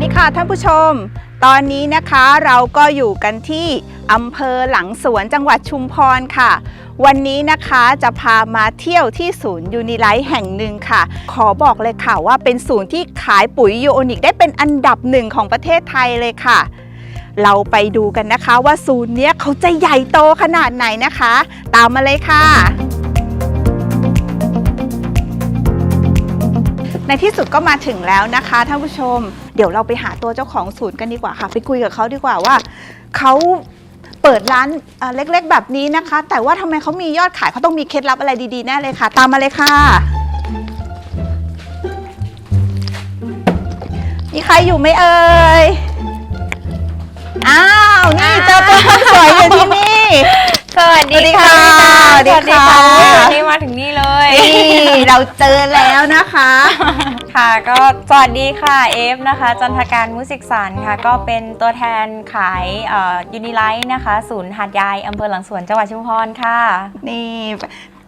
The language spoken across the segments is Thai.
วัสดีค่ะท่านผู้ชม ตอนนี้นะคะเราก็อยู่กันที่อำเภอหลังสวนจังหวัดชุมพรค่ะ วันนี้นะคะจะพามาเที่ยวที่ศูนย์ยูนิไลท์แห่งหนึ่งค่ะ ขอบอกเลยค่ะว่าเป็นศูนย์ที่ขายปุ๋ยยูโอนิกได้เป็นอันดับหนึ่งของประเทศไทยเลยค่ะ เราไปดูกันนะคะว่าศูนย์เนี้ยเขาจะใหญ่โตขนาดไหนนะคะ ตามมาเลยค่ะในที่สุดก็มาถึงแล้วนะคะท่านผู้ชม เดี๋ยวเราไปหาตัวเจ้าของศูนย์กันดีกว่าค่ะ ไปคุยกับเขาดีกว่าว่าเขาเปิดร้านเอ่อเล็กๆ แบบนี้นะคะ แต่ว่าทำไมเขามียอดขายเขาต้องมีเคล็ดลับอะไรดีๆแน่เลยค่ะ ตามมาเลยค่ะ มีใครอยู่ไหมเอ่ย อ้าว นี่เจอตัวคนสวยอยู่ที่นี่ สวัสดีค่ะสวัสดีค่ะ สวัสดีค่ะวันนี้มาถึงนี่เลย นี่เราเจอแล้วนะคะ ค่ะก็สวัสดีค่ะเอฟนะคะ จันทการมุสิกสันค่ะ ก็เป็นตัวแทนขายยูนิไลท์นะคะ ศูนย์หาดใหญ่อำเภอหลังสวนจังหวัดชุมพรค่ะ นี่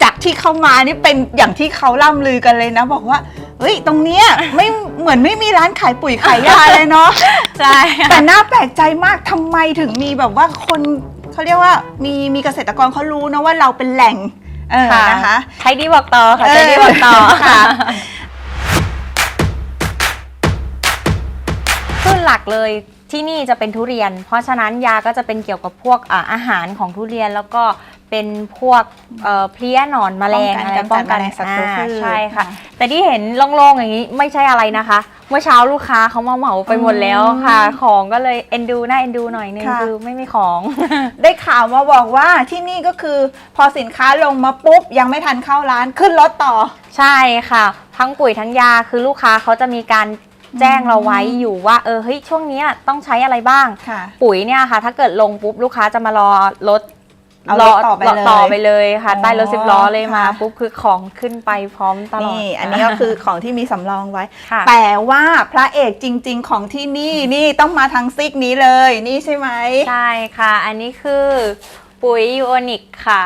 จากที่เข้ามานี่เป็นอย่างที่เขาล่ำลือกันเลยนะ บอกว่าเฮ้ยตรงเนี้ยไม่เหมือนไม่มีร้านขายปุ๋ยขายยาเลยเนาะใช่แต่น่าแปลกใจมากทำไมถึงมีแบบว่าคนเขาเรียกว่ามีมีเกษตรกรเขารู้นะว่าเราเป็นแหล่ง เออนะคะใช้ดีบอกต่อค่ะใช้ดีบอกต่อค่ะคือหลักเลยที่นี่จะเป็นทุเรียน เพราะฉะนั้นยาก็จะเป็นเกี่ยวกับพวกอ่าอาหารของทุเรียนแล้วก็ เป็นพวกเอ่อเพลี้ยหนอนแมลงอะไรป้องกันกำจัดแมลงศัตรูพืชอ่าใช่ค่ะ แต่ที่เห็นโล่งๆอย่างนี้ไม่ใช่อะไรนะคะ เมื่อเช้าลูกค้าเขามาเหมาไปหมดแล้วค่ะ ของก็เลยเอ็นดูน่าเอ็นดูหน่อยนึงค่ะ คือไม่มีของ ได้ข่าวมาบอกว่าที่นี่ก็คือพอสินค้าลงมาปุ๊บ ยังไม่ทันเข้าร้านขึ้นรถต่อ ใช่ค่ะ ทั้งปุ๋ยทั้งยาคือลูกค้าเขาจะมีการแจ้งเราไว้อยู่ว่าเออเฮ้ยช่วงเนี้ยต้องใช้อะไรบ้าง ค่ะ ปุ๋ยเนี่ยค่ะ ถ้าเกิดลงปุ๊บลูกค้าจะมารอรถ เอารถต่อไปเลยต่อไปเลยค่ะอ๋อใต้รถสิบล้อเลยมาค่ะ ปุ๊บคือของขึ้นไปพร้อมตลอด นี่อันนี้ก็คือของที่มีสำรองไว้ ค่ะ แต่ว่าพระเอกจริง ๆ ของที่นี่นี่ต้องมาทางซิกนี้เลยนี่ใช่ไหม ใช่ค่ะ อันนี้คือปุ๋ยยูโอนิกค่ะ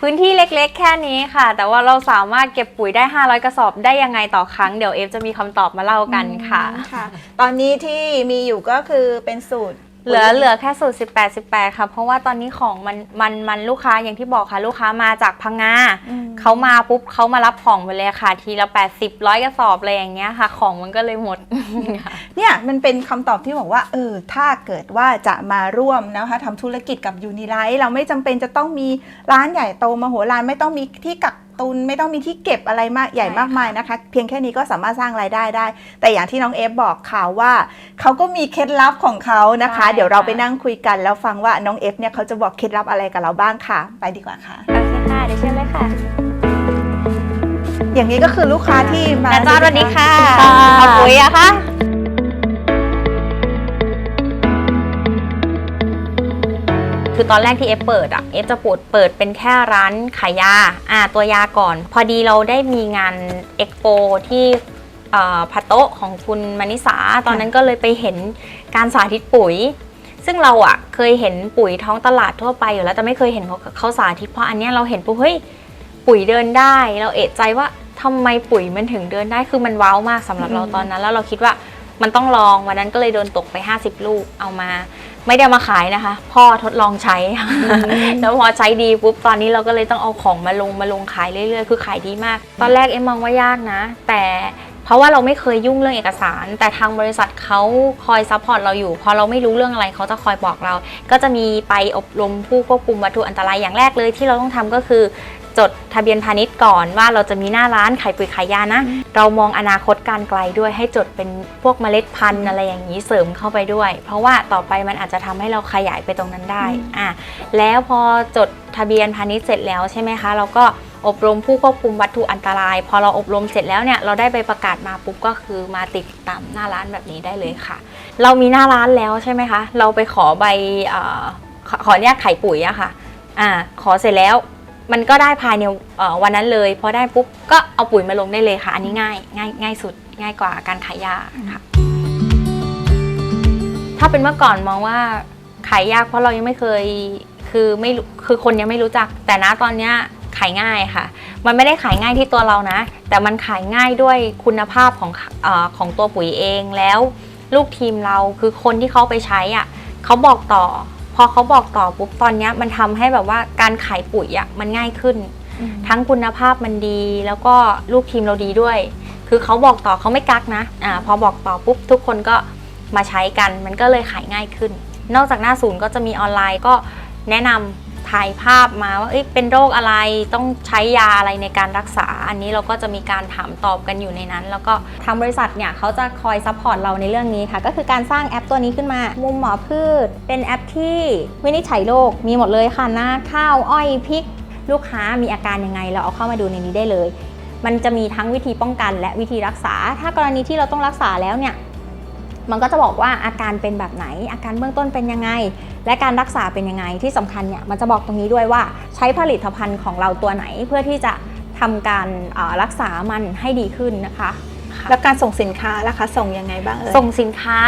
พื้นที่เล็กๆ แค่นี้ค่ะ แต่ว่าเราสามารถเก็บปุ๋ยได้ 500 กระสอบได้ยังไงต่อครั้ง เดี๋ยวเอฟจะมีคำตอบมาเล่ากันค่ะ อืมค่ะตอนนี้ที่มีอยู่ก็คือเป็นสูตร เหลือเหลือแค่สูตร 18 18 ค่ะ เพราะว่าตอนนี้ของมันมันมันลูกค้าอย่างที่บอกค่ะ ลูกค้ามาจากพังงาอืมเขามาปุ๊บเขามารับของไปเลยค่ะ ทีละ 80ร้อยกระสอบอะไรอย่างเงี้ยค่ะ ของมันก็เลยหมดเนี่ยมันเป็นคำตอบที่บอกว่าเออถ้าเกิดว่าจะมาร่วมนะคะทำธุรกิจกับยูนิไลท์เราไม่จำเป็นจะต้องมีร้านใหญ่โตมโหฬารไม่ต้องมีที่กัก ตุนไม่ต้องมีที่เก็บอะไรมากใหญ่ใช่ค่ะมากมายนะคะ เพียงแค่นี้ก็สามารถสร้างรายได้ได้ แต่อย่างที่น้องเอฟบอกข่าวว่าเขาก็มีเคล็ดลับของเขานะคะ เดี๋ยวเราไปนั่งคุยกันแล้วฟังว่าน้องเอฟเนี่ยเขาจะบอกเคล็ดลับอะไรกับเราบ้างค่ะ ไปดีกว่าค่ะโอเคค่ะเดี๋ยวเชิญเลยค่ะอย่างนี้ก็คือลูกค้าที่มาอาจารย์สวัสดีค่ะค่ะเอาปุ๋ยอะคะ คือตอนแรกที่เอฟเปิดอะเอฟจะปดเปิดเป็นแค่ร้านขายยาอ่าตัวยาก่อน พอดีเราได้มีงานเอ็กโปที่พัตโตะของคุณมณิสาตอนนั้นก็เลยไปเห็นการสาธิตปุ๋ย ซึ่งเราอะเคยเห็นปุ๋ยท้องตลาดทั่วไปอยู่แล้วแต่ไม่เคยเห็นเขาเขาสาธิตเพราะอันเนี้ยเราเห็นปุ๊บเฮ้ยปุ๋ยเดินได้ เราเอะใจว่าทำไมปุ๋ยมันถึงเดินได้คือมันว้าวมากสำหรับเราตอนนั้น แล้วเราคิดว่า มันต้องลองวันนั้นก็เลยโดนตกไป 50 ลูกเอามา ไม่ได้เอามาขายนะคะ พ่อทดลองใช้ แล้วพอใช้ดีปุ๊บตอนนี้เราก็เลยต้องเอาของมาลงมาลงขายเรื่อยๆ คือขายดีมาก ตอนแรกเอ็มมองว่ายากนะ แต่เพราะว่าเราไม่เคยยุ่งเรื่องเอกสาร แต่ทางบริษัทเขาคอยซัพพอร์ตเราอยู่ พอเราไม่รู้เรื่องอะไรเขาจะคอยบอกเรา ก็จะมีไปอบรมผู้ควบคุมวัตถุอันตรายอย่างแรกเลยที่เราต้องทำก็คือ จดทะเบียนพาณิชย์ก่อนว่าเราจะมีหน้าร้านขายปุ๋ยขายยานะ เรามองอนาคตการไกลด้วยให้จดเป็นพวกเมล็ดพันธุ์อะไรอย่างนี้เสริมเข้าไปด้วย เพราะว่าต่อไปมันอาจจะทำให้เราขยายไปตรงนั้นได้อืมอะแล้วพอจดทะเบียนพาณิชย์เสร็จแล้วใช่ไหมคะ เราก็อบรมผู้ควบคุมวัตถุอันตราย พอเราอบรมเสร็จแล้วเนี่ยเราได้ใบประกาศมาปุ๊บก็คือมาติดตามหน้าร้านแบบนี้ได้เลยค่ะ เรามีหน้าร้านแล้วใช่ไหมคะ เราไปขอใบเออขอขออนุญาตขายปุ๋ยอะค่ะอ่าขอเสร็จแล้ว มันก็ได้ภายในเอ่อวันนั้นเลยพอได้ปุ๊บก็เอาปุ๋ยมาลงได้เลยค่ะ อันนี้ง่ายง่ายง่ายสุดง่ายกว่าการขายยาค่ะ ถ้าเป็นเมื่อก่อนมองว่าขายยากเพราะเรายังไม่เคยคือไม่คือคนยังไม่รู้จัก แต่นะตอนเนี้ยขายง่ายค่ะ มันไม่ได้ขายง่ายที่ตัวเรานะ แต่มันขายง่ายด้วยคุณภาพของอของตัวปุ๋ยเองแล้ว ลูกทีมเราคือคนที่เขาไปใช้อะเขาบอกต่อ พอเขาบอกต่อปุ๊บตอนเนี้ยมันทำให้แบบว่าการขายปุ๋ยอะมันง่ายขึ้น ทั้งคุณภาพมันดีแล้วก็ลูกทีมเราดีด้วย คือเขาบอกต่อเขาไม่กักนะอ่าพอบอกต่อปุ๊บทุกคนก็มาใช้กันมันก็เลยขายง่ายขึ้น นอกจากหน้าศูนย์ก็จะมีออนไลน์ก็แนะนำ ถ่ายภาพมาว่าเเป็นโรคอะไรต้องใช้ยาอะไรในการรักษา อันนี้เราก็จะมีการถามตอบกันอยู่ในนั้น แล้วก็ทางบริษัทเนี่ยเขาจะคอยซัพพอร์ตเราในเรื่องนี้ค่ะ ก็คือการสร้างแอปตัวนี้ขึ้นมา มุมหมอพืช เป็นแอปที่วินิจฉัยโรคมีหมดเลยค่ะหน้าข้าวอ้อยพริก ลูกค้ามีอาการยังไง เราเอาเข้ามาดูในนี้ได้เลย มันจะมีทั้งวิธีป้องกันและวิธีรักษา ถ้ากรณีที่เราต้องรักษาแล้วเนี่ย มันก็จะบอกว่าอาการเป็นแบบไหน อาการเบื้องต้นเป็นยังไง และการรักษาเป็นยังไงที่สำคัญเนี่ยมันจะบอกตรงนี้ด้วยว่าใช้ผลิตภัณฑ์ของเราตัวไหนเพื่อที่จะทำการเอ่อรักษามันให้ดีขึ้นนะคะ แล้วการส่งสินค้าล่ะคะส่งยังไงบ้างเอ่ยส่งสินค้า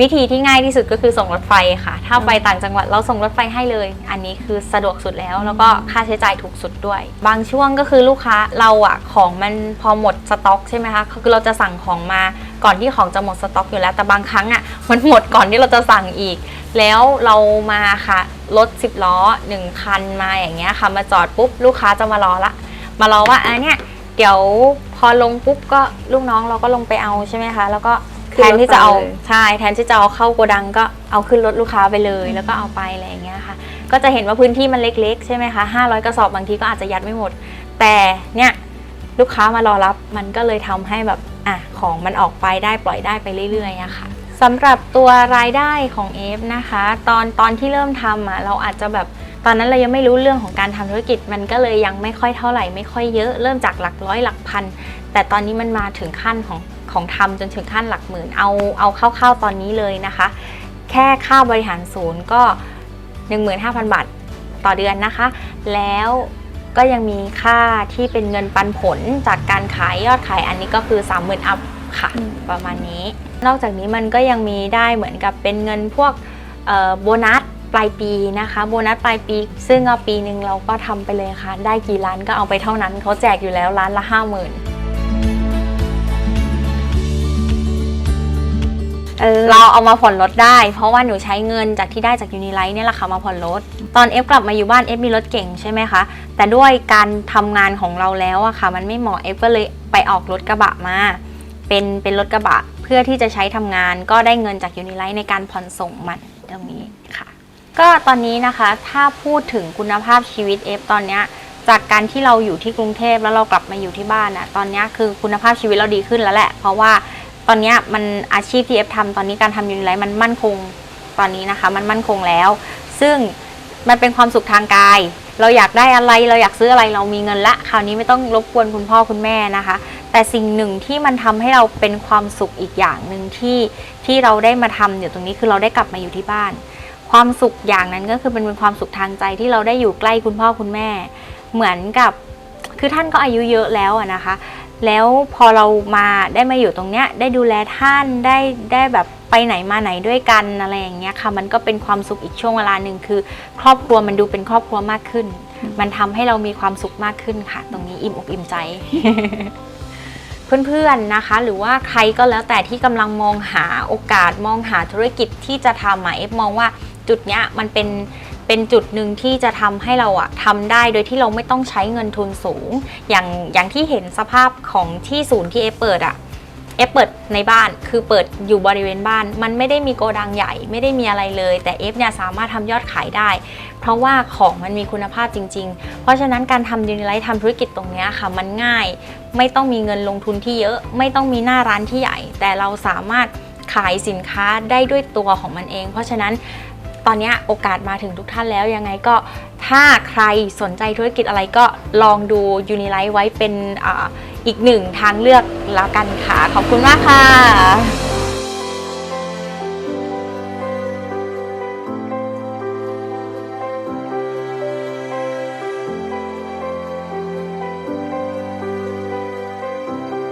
วิธีที่ง่ายที่สุดก็คือส่งรถไฟค่ะ ถ้าไปต่างจังหวัดเราส่งรถไฟให้เลย อันนี้คือสะดวกสุดแล้ว แล้วก็ค่าใช้จ่ายถูกสุดด้วย บางช่วงก็คือลูกค้าเราอะของมันพอหมดสต็อกใช่ไหมคะ คือเราจะสั่งของมา ก่อนที่ของจะหมดสต็อกอยู่แล้ว แต่บางครั้งอะมันหมดก่อนที่เราจะสั่งอีก แล้วเรามาค่ะรถ10ล้อ1คันมาอย่างเงี้ยค่ะ มาจอดปุ๊บลูกค้าจะมารอละ มารอว่าอันเนี้ยเดี๋ยวพอลงปุ๊บก็ลูกน้องเราก็ลงไปเอาใช่ไหมคะ แล้วก็ขึ้แทนรถนที่จะเอาไปเลยใช่แทนที่จะเอาเข้าโกดังก็เอาขึ้นรถลูกค้าไปเลย แล้วก็เอาไปอะไรอย่างเงี้ยค่ะ ก็จะเห็นว่าพื้นที่มันเล็กๆ ใช่ไหมคะ500 กระสอบบางทีก็อาจจะยัดไม่หมด แต่เนี่ย ลูกค้ามารอรับมันก็เลยทำให้แบบอะของมันออกไปได้ปล่อยได้ไปเรื่อยๆอะค่ะสำหรับตัวรายได้ของเอฟนะคะ ตอนตอนที่เริ่มทำอะเราอาจจะแบบตอนนั้นเรายังไม่รู้เรื่องของการทำธุรกิจมันก็เลยยังไม่ค่อยเท่าไหร่ไม่ค่อยเยอะเริ่มจากหลักร้อยหลักพัน แต่ตอนนี้มันมาถึงขั้นของของทำจนถึงขั้นหลักหมื่นเอาเอาเข้าๆตอนนี้เลยนะคะ แค่ค่าบริหารศูนย์ก็ 15,000 บาทต่อเดือนนะคะ แล้ว ก็ยังมีค่าที่เป็นเงินปันผลจากการขายยอดขายอันนี้ก็คือ 30,000อัพค่ะประมาณนี้ นอกจากนี้มันก็ยังมีได้เหมือนกับเป็นเงินพวกเอ่อโบนัสปลายปีนะคะ โบนัสปลายปี ซึ่งเอาปีหนึ่งเราก็ทำไปเลยค่ะ ได้กี่ล้านก็เอาไปเท่านั้นเขาแจกอยู่แล้วล้านละ50,000 เออ เราเอามาผ่อนรถได้ เพราะว่าหนูใช้เงินจากที่ได้จากยูนิไลท์เนี่ยแหละค่ะมาผ่อนรถ ตอนเอฟกลับมาอยู่บ้านเอฟมีรถเก่งใช่ไหมคะ แต่ด้วยการทำงานของเราแล้วอะค่ะ มันไม่เหมาะเอฟก็เลยไปออกรถกระบะมา เป็นเป็นรถกระบะเพื่อที่จะใช้ทำงาน ก็ได้เงินจากยูนิไลท์ในการผ่อนส่งมันตรงนี้ค่ะ ก็ตอนนี้นะคะถ้าพูดถึงคุณภาพชีวิตเอฟตอนเนี้ยจากการที่เราอยู่ที่กรุงเทพแล้วเรากลับมาอยู่ที่บ้านอะตอนเนี้ยคือคุณภาพชีวิตเราดีขึ้นแล้วแหละ เพราะว่า ตอนนี้มันอาชีพที่เอฟทำตอนนี้การทำยูนิไลท์มันมั่นคงตอนนี้นะคะ มันมั่นคงแล้ว ซึ่งมันเป็นความสุขทางกาย เราอยากได้อะไรเราอยากซื้ออะไรเรามีเงินละ คราวนี้ไม่ต้องรบกวนคุณพ่อคุณแม่นะคะ แต่สิ่งหนึ่งที่มันทำให้เราเป็นความสุขอีกอย่างหนึ่งที่ที่เราได้มาทำอยู่ตรงนี้คือเราได้กลับมาอยู่ที่บ้าน ความสุขอย่างนั้นก็คือเป็นเป็นความสุขทางใจที่เราได้อยู่ใกล้คุณพ่อคุณแม่ เหมือนกับคือท่านก็อายุเยอะแล้วนะคะ แล้วพอเรามาได้มาอยู่ตรงเนี้ยได้ดูแลท่านได้ได้แบบไปไหนมาไหนด้วยกันอะไรอย่างเงี้ยค่ะ มันก็เป็นความสุขอีกช่วงเวลาหนึ่งคือ ครอบครัวมันดูเป็นครอบครัวมากขึ้น มันทำให้เรามีความสุขมากขึ้นค่ะ ตรงนี้อิ่มอกอิ่มใจ เพื่อนๆนะคะ หรือว่าใครก็แล้วแต่ที่กำลังมองหาโอกาสมองหาธุรกิจที่จะทำอะเอฟมองว่าจุดเนี้ยมันเป็น เป็นจุดหนึ่งที่จะทำให้เราอะทำได้โดยที่เราไม่ต้องใช้เงินทุนสูง อย่างอย่างที่เห็นสภาพของที่ศูนย์ที่เอเปิดอะเอเปิดในบ้านคือเปิดอยู่บริเวณบ้าน มันไม่ได้มีโกดังใหญ่ไม่ได้มีอะไรเลย แต่เอฟเนี่ยสามารถทำยอดขายได้ เพราะว่าของมันมีคุณภาพจริง ๆ เพราะฉะนั้นการทำยูนิไลท์ทำธุรกิจตรงนี้ค่ะมันง่าย ไม่ต้องมีเงินลงทุนที่เยอะ ไม่ต้องมีหน้าร้านที่ใหญ่ แต่เราสามารถขายสินค้าได้ด้วยตัวของมันเอง เพราะฉะนั้น ตอนนี้โอกาสมาถึงทุกท่านแล้วยังไงก็ถ้าใครสนใจธุรกิจอะไรก็ลองดูยูนิไลท์ไว้เป็นออีกหนึ่งทางเลือกแล้วกันค่ะ ขอบคุณมากค่ะ